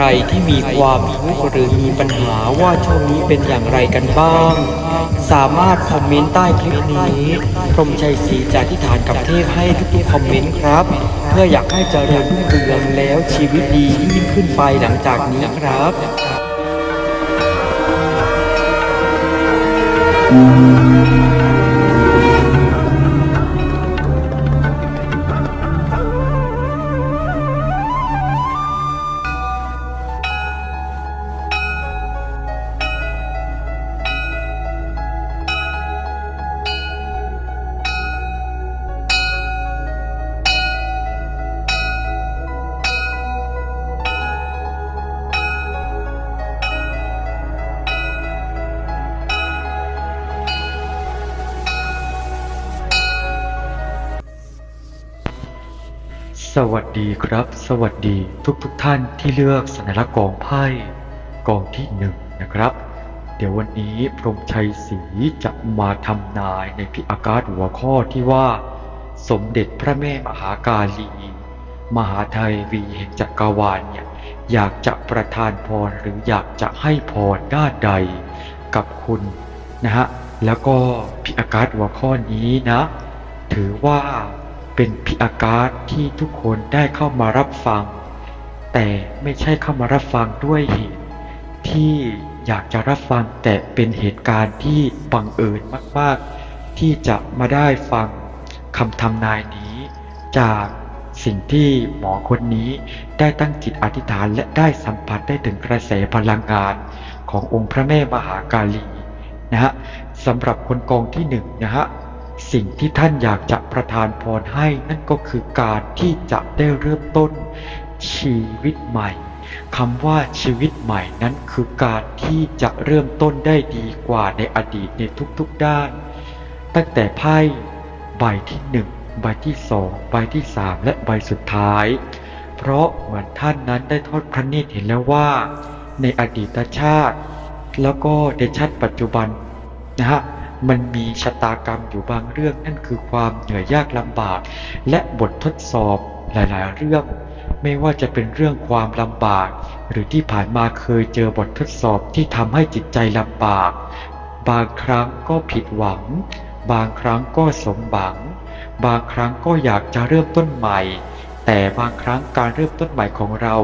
รที่มีความทุกข์หรือมีปัญหาว่าช่วงนี้เป็นอย่างไรกันบ้าง สามารถคอมเมนต์ใต้คลิปนี้พรหมชัยศรีจะอธิษฐานกับเทพให้ทุกๆคอมเมนต์ครับ เพื่ออยากให้เจริญรุ่งเรืองแล้วชีวิตดียิ่งขึ้นไปหลังจากนี้ครับ สวัสดีครับ สวัสดีทุกทุกๆท่านที่เลือกสัญลักษณ์กองไพ่กองที่หนึ่งนะครับ เดี๋ยววันนี้พรมชัยศรีจะมาทำนายในพิอากาศหัวข้อที่ว่า สมเด็จพระแม่มหากาลี มหาไทยวีแห่งจักรวาลเนี่ยอยากจะประทานพรหรืออยากจะให้พรด้านใดกับคุณนะฮะแล้วก็พิอากาศหัวข้อนี้นะ ถือว่า เป็นพิอากาศที่ทุกคนได้เข้ามารับฟัง แต่ไม่ใช่เข้ามารับฟังด้วยเหตุ ที่อยากจะรับฟังแต่เป็นเหตุการณ์ที่บังเอิญมาก ๆ ที่จะมาได้ฟังคำทำนายนี้ จากสิ่งที่หมอคนนี้ได้ตั้งจิตอธิษฐานและได้สัมผัสได้ถึงกระแสพลังงานขององค์พระแม่มหากาลีนะฮะสำหรับคนกองที่หนึ่งนะฮะ สิ่งที่ท่านอยากจะประทานพรให้นั่นก็คือการที่จะได้เริ่มต้นชีวิตใหม่คำว่าชีวิตใหม่นั้นคือการที่จะเริ่มต้นได้ดีกว่าในอดีตในทุกๆด้าน ตั้งแต่ไพ่ใบที่หนึ่งใบที่สองใบที่สามและใบสุดท้าย เพราะเหมือนท่านนั้นได้ทอดพระเนตรเห็นแล้วว่า ในอดีตชาติ แล้วก็ในชาติปัจจุบันนะฮะ มันมีชะตากรรมอยู่บางเรื่องนั่นคือความเหนื่อยยากลำบาก และบททดสอบหลายๆ เรื่อง ไม่ว่าจะเป็นเรื่องความลำบาก หรือที่ผ่านมาเคยเจอบททดสอบที่ทำให้จิตใจลำบาก บางครั้งก็ผิดหวัง บางครั้งก็สมหวัง บางครั้งก็อยากจะเริ่มต้นใหม่ แต่บางครั้งการเริ่มต้นใหม่ของเรา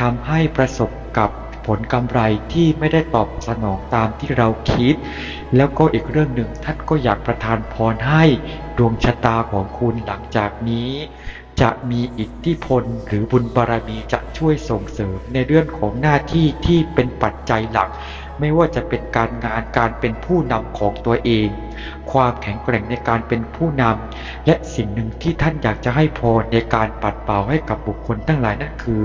ทำให้ประสบกับผลกำไรที่ไม่ได้ตอบสนองตามที่เราคิด แล้วก็อีกเรื่องหนึ่งท่านก็อยากประทานพรให้ดวงชะตาของคุณหลังจากนี้ จะมีอิทธิพลหรือบุญบารมีจะช่วยส่งเสริมในเรื่องของหน้าที่ที่เป็นปัจจัยหลัก ไม่ว่าจะเป็นการงานการเป็นผู้นำของตัวเอง ความแข็งแกร่งในการเป็นผู้นำและสิ่งหนึ่งที่ท่านอยากจะให้พรในการปัดเป่าให้กับบุคคลทั้งหลายนั่นคือ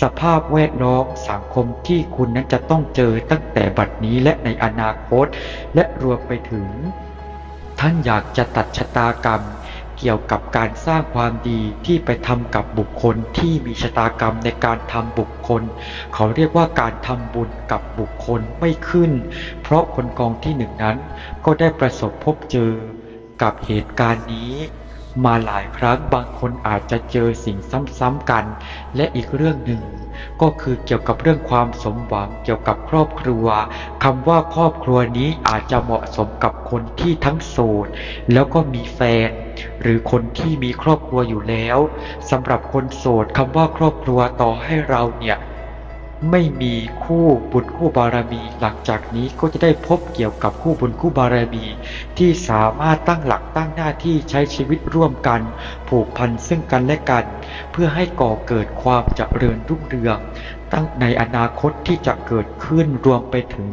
สภาพแวดล้อมสังคมที่คุณนั้นจะต้องเจอตั้งแต่บัดนี้และในอนาคต และรวมไปถึง ท่านอยากจะตัดชะตากรรม เกี่ยวกับการสร้างความดีที่ไปทำกับบุคคลที่มีชะตากรรมในการทำบุคคล เขาเรียกว่าการทำบุญกับบุคคลไม่ขึ้น เพราะคนกองที่หนึ่งนั้นก็ได้ประสบพบเจอกับเหตุการณ์นี้ มาหลายครั้งบางคนอาจจะเจอสิ่งซ้ำๆกัน และอีกเรื่องหนึ่ง ก็คือเกี่ยวกับเรื่องความสมหวังเกี่ยวกับครอบครัวคำว่าครอบครัวนี้อาจจะเหมาะสมกับคนที่ทั้งโสดแล้วก็มีแฟน หรือคนที่มีครอบครัวอยู่แล้วสำหรับคนโสดคำว่าครอบครัวต่อให้เราเนี่ยไม่มีคู่บุญคู่บารมี หลังจากนี้ก็จะได้พบเกี่ยวกับคู่บุญคู่บารมี ที่สามารถตั้งหลักตั้งหน้าที่ใช้ชีวิตร่วมกัน ผูกพันซึ่งกันและกัน เพื่อให้ก่อเกิดความเจริญรุ่งเรือง ตั้งในอนาคตที่จะเกิดขึ้นรวมไปถึง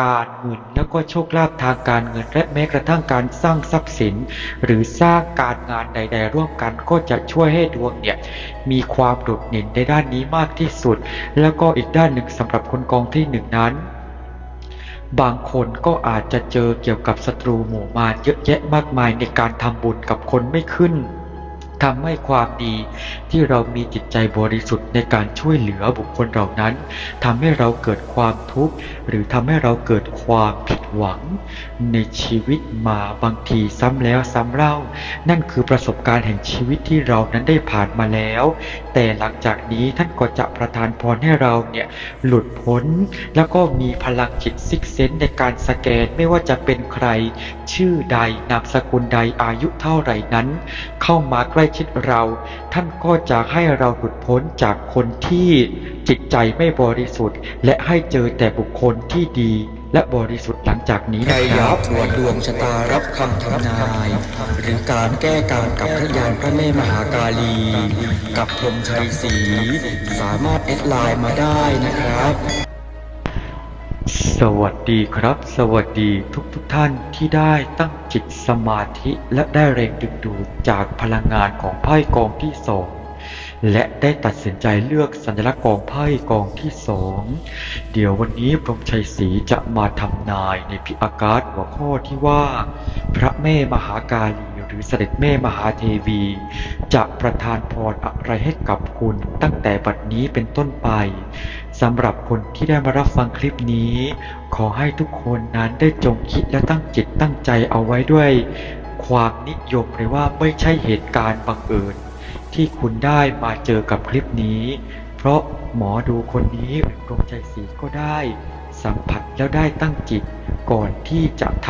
การเงินแล้วก็โชคลาภทางการเงินและแม้กระทั่งการสร้างทรัพย์สิน หรือสร้างการงานใด ๆ ร่วมกันก็จะช่วยให้ดวงเนี่ยมีความโดดเด่นในด้านนี้มากที่สุด แล้วก็อีกด้านหนึ่งสำหรับคนกองที่หนึ่งนั้น บางคนก็อาจจะเจอเกี่ยวกับศัตรูหมู่มารเยอะแยะมากมายในการทำบุญกับคนไม่ขึ้น ทำให้ความดีที่เรามีจิตใจบริสุทธิ์ในการช่วยเหลือบุคคลเหล่านั้นทำให้เราเกิดความทุกข์หรือทำให้เราเกิดความผิดหวัง ในชีวิตมาบางทีซ้ำแล้วซ้ำเล่า นั่นคือประสบการณ์แห่งชีวิตที่เรานั้นได้ผ่านมาแล้ว แต่หลังจากนี้ท่านก็จะประทานพรให้เราเนี่ยหลุดพ้น แล้วก็มีพลังจิตซิกเซนในการสแกนไม่ว่าจะเป็นใคร ชื่อใดนามสกุลใดอายุเท่าไหร่นั้น เข้ามาใกล้ชิดเรา ท่านก็จะให้เราหลุดพ้นจากคนที่จิตใจไม่บริสุทธิ์ และให้เจอแต่บุคคลที่ดีและบริสุทธิ์หลังจากนี้ใครนะคอยารักบตรวจดวงชะตารับคำทำนาย หรือการแก้การกับพระยานพระแม่มหากาลี กับพรหมชัยศรีสามารถแอดไลน์มาได้นะครับ สวัสดีครับ สวัสดีทุกทุกท่านที่ได้ตั้งจิตสมาธิและได้แรงดึงดูดจากพลังงานของไพ่กองที่สองและได้ตัดสินใจเลือกสัญลักษณ์กองไพ่กองที่สองเดี๋ยววันนี้พรมชัยศรีจะมาทำนายในพิอากาศหัวข้อที่ว่า พระแม่มหากาลีหรือเสด็จแม่มหาเทวี จะประทานพรอะไรให้กับคุณตั้งแต่บัดนี้เป็นต้นไป สำหรับคนที่ได้มารับฟังคลิปนี้ ขอให้ทุกคนนั้นได้จงคิดและตั้งจิตตั้งใจเอาไว้ด้วย ความนิยมเลยว่าไม่ใช่เหตุการณ์บังเอิญที่คุณได้มาเจอกับคลิปนี้ เพราะหมอดูคนนี้หรือกรมใจศรีก็ได้ สัมผัสแล้วได้ตั้งจิตก่อนที่จะท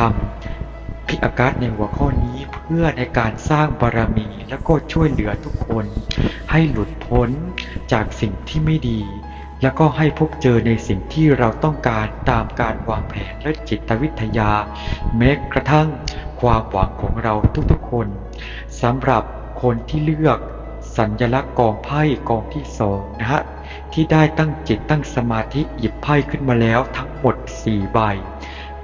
ำพิอากาศในหัวข้อนี้เพื่อในการสร้างบารมีแล้วก็ช่วยเหลือทุกคน ให้หลุดพ้นจากสิ่งที่ไม่ดี แล้วก็ให้พบเจอในสิ่งที่เราต้องการตามการวางแผนและจิตวิทยา แม้กระทั่งความหวังของเราทุกๆคนสำหรับคนที่เลือกสัญลักษณ์กองไพ่กองที่สองนะฮะที่ได้ตั้งจิตตั้งสมาธิหยิบไพ่ขึ้นมาแล้วทั้งหมด 4 ใบ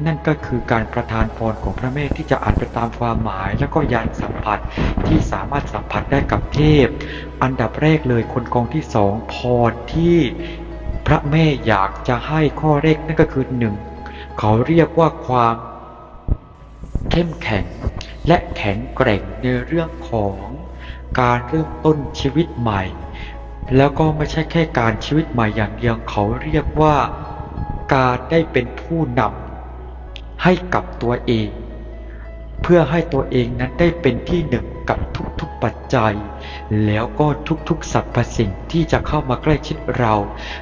นั่นก็คือการประทานพรของพระแม่ที่จะอ่านไปตามความหมาย แล้วก็ยานสัมผัสที่สามารถสัมผัสได้กับเทพ อันดับแรกเลยคนกองที่สองพรที่ พระแม่อยากจะให้ข้อแรกนั่นก็คือหนึ่งเขาเรียกว่าความเข้มแข็ง และแข็งแกร่งในเรื่องของการเริ่มต้นชีวิตใหม่ แล้วก็ไม่ใช่แค่การชีวิตใหม่อย่างเดียวเขาเรียกว่าการได้เป็นผู้นำให้กับตัวเอง เพื่อให้ตัวเองนั้นได้เป็นที่หนึ่ง กับทุกๆปัจจัย แล้วก็ทุกๆสรรพสิ่งที่จะเข้ามาใกล้ชิดเรา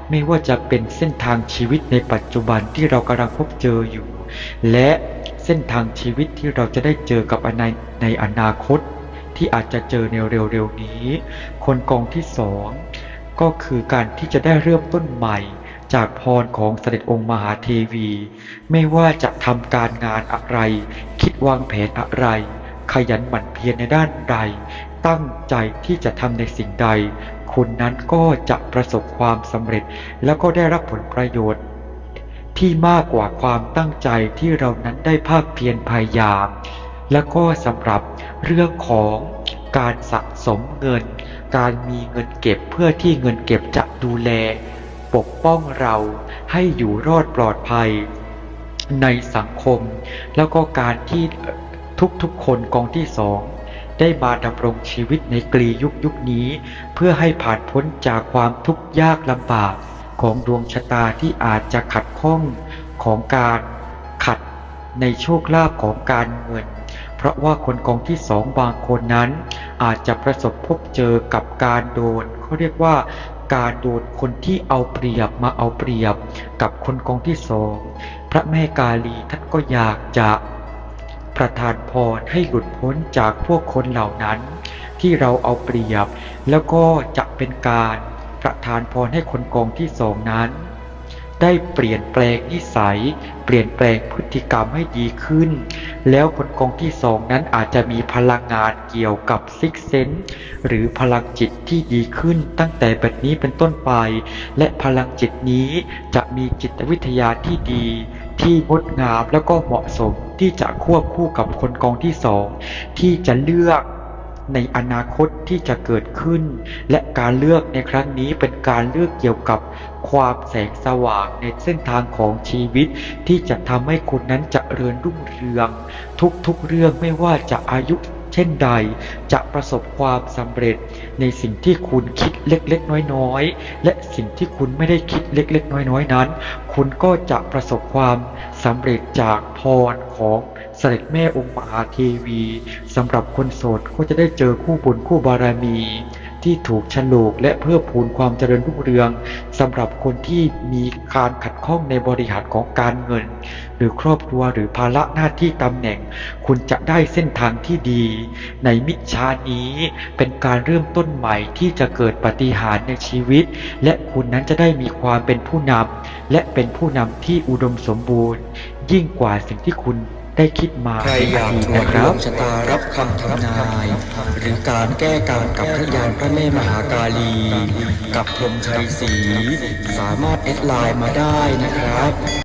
ไม่ว่าจะเป็นเส้นทางชีวิตในปัจจุบันที่เรากำลังพบเจออยู่ และเส้นทางชีวิตที่เราจะได้เจอกับในในอนาคต ที่อาจจะเจอในเร็วๆนี้ คนกองที่สองก็คือการที่จะได้เริ่มต้นใหม่จากพรของเสด็จองค์มหาเทวี ไม่ว่าจะทำการงานอะไร คิดวางแผนอะไร ขยันหมั่นเพียรในด้านใด ตั้งใจที่จะทำในสิ่งใดคุณนั้นก็จะประสบความสำเร็จ แล้วก็ได้รับผลประโยชน์ ที่มากกว่าความตั้งใจที่เรานั้นได้ภาคเพียรพยายาม แล้วก็สำหรับเรื่องของการสะสมเงิน การมีเงินเก็บเพื่อที่เงินเก็บจะดูแล ปกป้องเราให้อยู่รอดปลอดภัย ในสังคม แล้วก็การที่ ทุกๆคนกองที่สองได้มาดำรงชีวิตในกลียุคยุคนี้ เพื่อให้ผ่านพ้นจากความทุกข์ยากลำบากของดวงชะตาที่อาจจะขัดข้องของการขัดในโชคลาภของการเงิน เพราะว่าคนกองที่สองบางคนนั้น อาจจะประสบพบเจอกับการโดนเขาเรียกว่าการโดนคนที่เอาเปรียบมาเอาเปรียบกับคนกองที่สอง พระแม่กาลีท่านก็อยากจะ ประทานพรให้หลุดพ้นจากพวกคนเหล่านั้น ที่เราเอาเปรียบ แล้วก็จะเป็นการประทานพรให้คนกองที่สองนั้น ได้เปลี่ยนแปลงนิสัย เปลี่ยนแปลงพฤติกรรมให้ดีขึ้น แล้วคนกองที่สองนั้นอาจจะมีพลังงานเกี่ยวกับซิกเซนหรือพลังจิตที่ดีขึ้นตั้งแต่แบบนี้เป็นต้นไป และพลังจิตนี้จะมีจิตวิทยาที่ดี ที่งดงามแล้วก็เหมาะสมที่จะควบคู่กับคนกองที่สองที่จะเลือกในอนาคตที่จะเกิดขึ้น และการเลือกในครั้งนี้เป็นการเลือกเกี่ยวกับความแสงสว่างในเส้นทางของชีวิต ที่จะทำให้คุณนั้นเจะเริญรุ่งเรือง ทุกๆเรื่องไม่ว่าจะอายุ ช่นช่นใด จะประสบความสำเร็จในสิ่งที่คุณคิดเล็กๆ น้อยๆ และสิ่งที่คุณไม่ได้คิดเล็กๆ น้อยๆ นั้น คุณก็จะประสบความสำเร็จจากพรของเสด็จแม่องค์มหาเทวีสำหรับคนโสดก็จะได้เจอคู่บุญคู่บารมีที่ถูกฉลูกและเพื่อพูนความเจริญรุ่งเรืองสำหรับคนที่มีการขัดข้องในบริหารของการเงิน หรือครอบครัวหรือภาระหน้าที่ตำแหน่ง คุณจะได้เส้นทางที่ดี ในมิชานี้เป็นการเริ่มต้นใหม่ที่จะเกิดปาฏิหาริย์ในชีวิต และคุณนั้นจะได้มีความเป็นผู้นำและเป็นผู้นำที่อุดมสมบูรณ์ ยิ่งกว่าสิ่งที่คุณได้คิดมาใครอยากในตรวอจดีตนะคดรัวบงชะตารับคำทำนาย หรือการแก้กรรมกับพระยานพระแม่มหากาลี กับพรหมชัยศรีสามารถแอดไลน์มาได้นะครับ